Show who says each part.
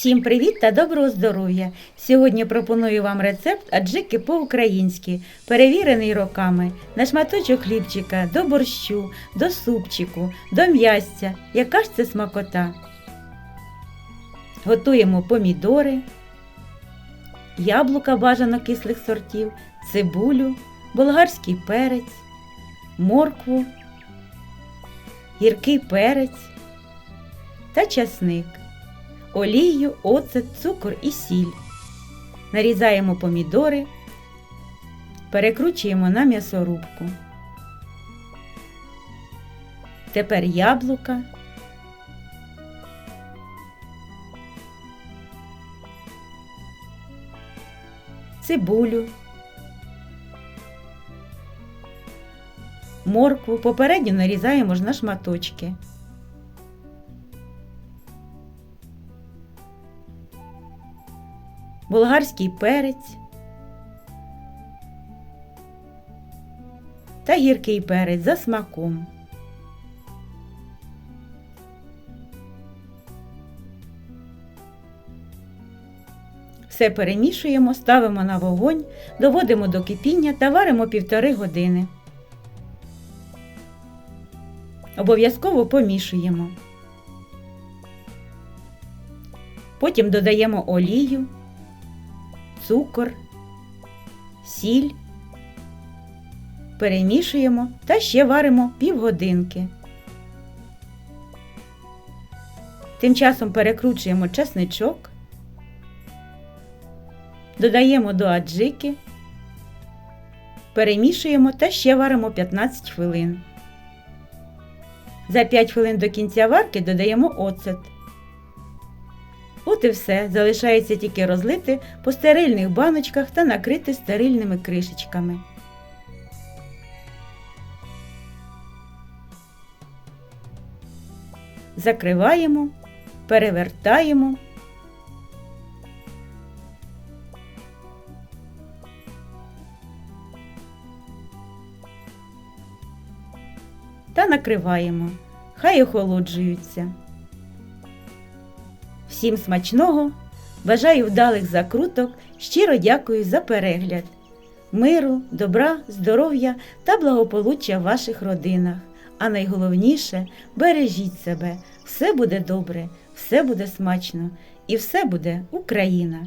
Speaker 1: Всім привіт та доброго здоров'я! Сьогодні пропоную вам рецепт аджики по-українськи, перевірений роками на шматочок хлібчика, до борщу, до супчику, до м'ясця. Яка ж це смакота? Готуємо помідори, яблука бажано кислих сортів, цибулю, болгарський перець, моркву, гіркий перець та часник олію, оцет, цукор і сіль. Нарізаємо помідори, перекручуємо на м'ясорубку. Тепер яблука. Цибулю, моркву попередньо нарізаємо ж на шматочки. Болгарський перець та гіркий перець за смаком. Все перемішуємо, ставимо на вогонь, доводимо до кипіння та варимо півтори години. Обов'язково помішуємо. Потім додаємо олію цукор, сіль, перемішуємо та ще варимо півгодинки. Тим часом перекручуємо чесничок, додаємо до аджики, перемішуємо та ще варимо 15 хвилин. За 5 хвилин до кінця варки додаємо оцет. От і все, залишається тільки розлити по стерильних баночках та накрити стерильними кришечками. Закриваємо, перевертаємо. Та накриваємо. Хай охолоджуються. Всім смачного! Бажаю вдалих закруток, щиро дякую за перегляд. Миру, добра, здоров'я та благополуччя в ваших родинах. А найголовніше бережіть себе, все буде добре, все буде смачно і все буде Україна!